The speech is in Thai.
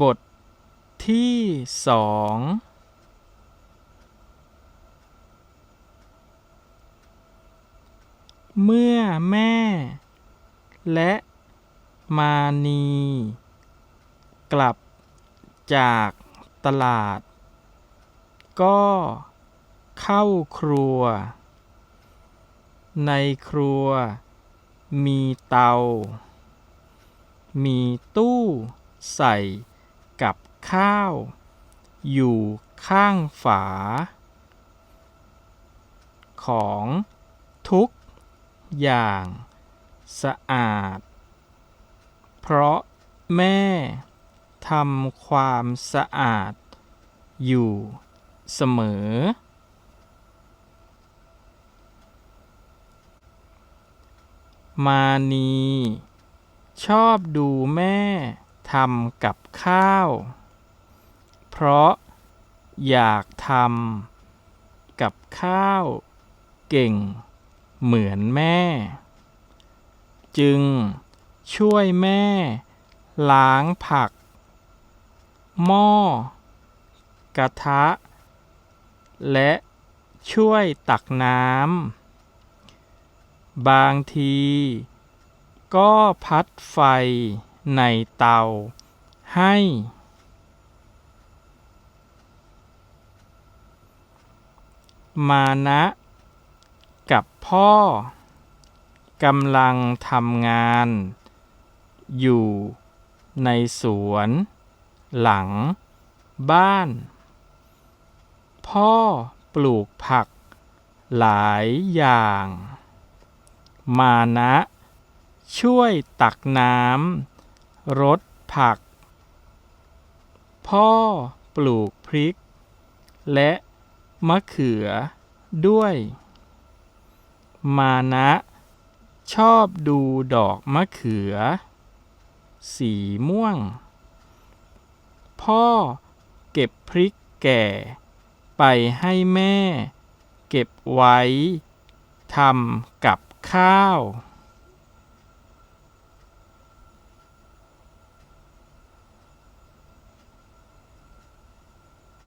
บทที่สองเมื่อแม่ และมานี กลับจากตลาด ก็เข้าครัว ในครัวมีเตา มีตู้ใส่ ข้าว อยู่ข้างฝา ของทุกอย่างสะอาด เพราะแม่ทำความสะอาด อยู่เสมอ มานี ชอบดูแม่ทำกับข้าว เพราะอยากทำกับข้าวเก่งเหมือนแม่ จึงช่วยแม่ล้างผัก หม้อ กระทะ และช่วยตักน้ำบางที ก็พัดไฟในเตาให้ มานะ กับพ่อกำลังทำงาน อยู่ในสวน หลัง บ้าน พ่อปลูกผัก หลายอย่าง มานะ ช่วยตักน้ำรดผัก พ่อปลูกพริก และ มะเขือด้วย มานะ ชอบดูดอกมะเขือ สีม่วง พ่อเก็บพริกแก่ ไปให้แม่ เก็บไว้ทำกับข้าว